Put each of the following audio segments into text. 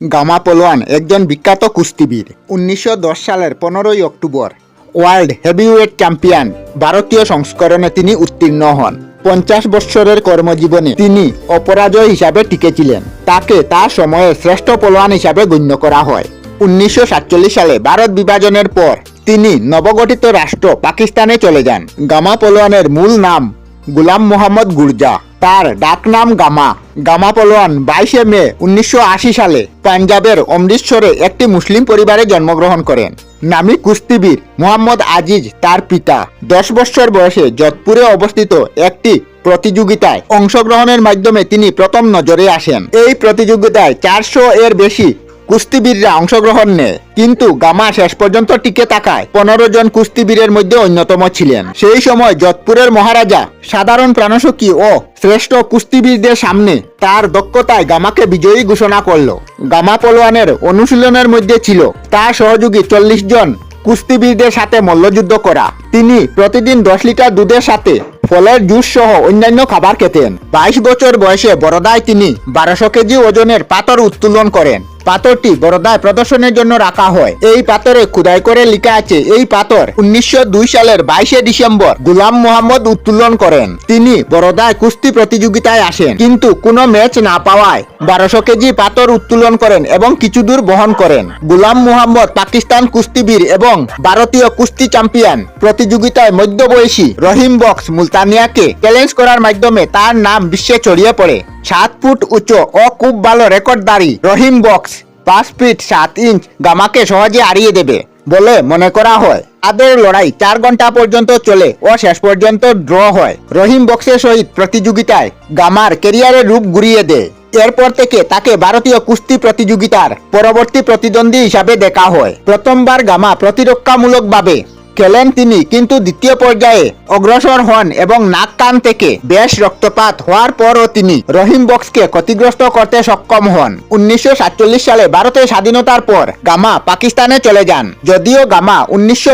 Gamma পলোয়ান, একজন বিখ্যাত কুস্তিবীর উনিশশো দশ সালের পনেরোই অক্টোবর, ওয়ার্ল্ড হেভিওয়েট চ্যাম্পিয়ন, ভারতীয় সংস্করণে তিনি উত্তীর্ণ হন। পঞ্চাশ বৎসরের কর্মজীবনে তিনি অপরাজয় হিসাবে টিকেছিলেন। তাকে তার সময়ে শ্রেষ্ঠ পলোয়ান হিসাবে গণ্য করা হয়। উনিশশো সাতচল্লিশ সালে ভারত বিভাজনের পর তিনি নবগঠিত রাষ্ট্র পাকিস্তানে চলে যান। গামা পলোয়ানের মূল নাম গুলাম মোহাম্মদ গুরজা। তার ডাকনাম গামা। গামা পলোয়ান বাইশে মে উনিশশো আশি সালে পাঞ্জাবের অমৃতসরে একটি মুসলিম পরিবারে জন্মগ্রহণ করেন। নামি কুস্তিবীর মোহাম্মদ আজিজ তার পিতা। দশ বছর বয়সে যোধপুরে অবস্থিত একটি প্রতিযোগিতায় অংশগ্রহণের মাধ্যমে তিনি প্রথম নজরে আসেন। এই প্রতিযোগিতায় চারশো এর বেশি কুস্তিবীররা অংশগ্রহণ নেয়, কিন্তু গামা শেষ পর্যন্ত টিকে থাকায় পনেরো জন কুস্তিবীরের মধ্যে অন্যতম ছিলেন। সেই সময় যোধপুরের মহারাজা সাধারণ প্রাণসখী ও শ্রেষ্ঠ কুস্তিবীরদের সামনে তার দক্ষতায় গামাকে বিজয়ী ঘোষণা করল। গামা পলোয়ানের অনুশীলনের মধ্যে ছিল তার সহযোগী চল্লিশ জন কুস্তিবীরদের সাথে মল্লযুদ্ধ করা। তিনি প্রতিদিন দশ লিটার দুধের সাথে ফলের জুস সহ অন্যান্য খাবার খেতেন। বাইশ বছর বয়সে বড়দায় তিনি বারোশো কেজি ওজনের পাথর উত্তোলন করেন। পাথরটি বড়দায় প্রদর্শনের জন্য রাখা হয়। এই পাথরে খুদাই করে লেখা আছে, এই পাথর উনিশশো দুই সালের বাইশে ডিসেম্বর গুলাম মোহাম্মদ উত্তোলন করেন। তিনি বড়দায় কুস্তি প্রতিযোগিতায় আসেন। কিন্তু কোনো ম্যাচ না পাওয়ায় বারোশো কেজি পাথর উত্তোলন করেন এবং কিছু দূর বহন করেন। গুলাম মোহাম্মদ পাকিস্তান কুস্তিবীর এবং ভারতীয় কুস্তি চ্যাম্পিয়ন। প্রতিযোগিতায় মধ্যবয়সী রহিম বক্স মুলতানিয়াকে চ্যালেঞ্জ করার মাধ্যমে তার নাম বিশ্বে ছড়িয়ে পড়ে। সাত ফুট উঁচু ও খুব ভালো রেকর্ডদারি রহিম বক্স পাঁচ ফিট সাত ইঞ্চ গামাকে সহজে হারিয়ে দেবে বলে মনে করা হয়। তাদের লড়াই চার ঘণ্টা পর্যন্ত চলে ও শেষ পর্যন্ত ড্র হয়। রহিম বক্সের সহিত প্রতিযোগিতায় গামার কেরিয়ারের রূপ ঘুরিয়ে দেয়। এরপর থেকে তাকে ভারতীয় কুস্তি প্রতিযোগিতার পরবর্তী প্রতিদ্বন্দ্বী হিসাবে দেখা হয়। প্রথমবার গামা প্রতিরক্ষামূলকভাবে খেলেন তিনি কিন্তু দ্বিতীয় পর্যায়ে অগ্রসর হন এবং নাক কান থেকে বেশ রক্তপাত হওয়ার পরও তিনি রহিম বক্সকে ক্ষতিগ্রস্ত করতে সক্ষম হন। উনিশশো সাতচল্লিশ সালে ভারতের স্বাধীনতার পর গামা পাকিস্তানে চলে যান। যদিও গামা উনিশশো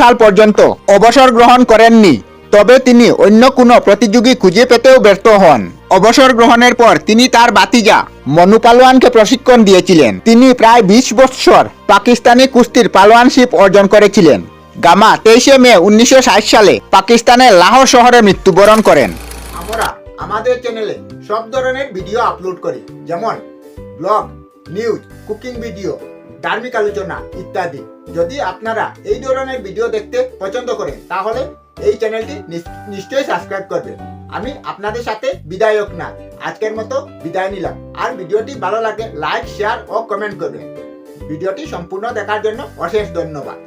সাল পর্যন্ত অবসর গ্রহণ করেননি, তবে তিনি অন্য কোনো প্রতিযোগী খুঁজে পেতেও ব্যর্থ হন। অবসর গ্রহণের পর তিনি তার বাতিজা মনু পালোয়ানকে প্রশিক্ষণ দিয়েছিলেন। তিনি প্রায় বিশ বৎসর পাকিস্তানি কুস্তির পালোয়ানশিপ অর্জন করেছিলেন। গামা তেইশে মে উনিশশো ষাট সালে পাকিস্তানের লাহোর শহরে মৃত্যুবরণ করেন। আমরা আমাদের চ্যানেলে সব ধরনের ভিডিও আপলোড করি, যেমন ব্লগ নিউজ কুকিং ভিডিও ধার্মিক আলোচনা ইত্যাদি। যদি আপনারা এই ধরনের ভিডিও দেখতে পছন্দ করেন, তাহলে এই চ্যানেলটি নিশ্চয়ই সাবস্ক্রাইব করবেন। আমি আপনাদের সাথে বিদায়ক না, আজকের মতো বিদায় নিলাম। আর ভিডিওটি ভালো লাগে লাইক শেয়ার ও কমেন্ট করবেন। ভিডিওটি সম্পূর্ণ দেখার জন্য অশেষ ধন্যবাদ।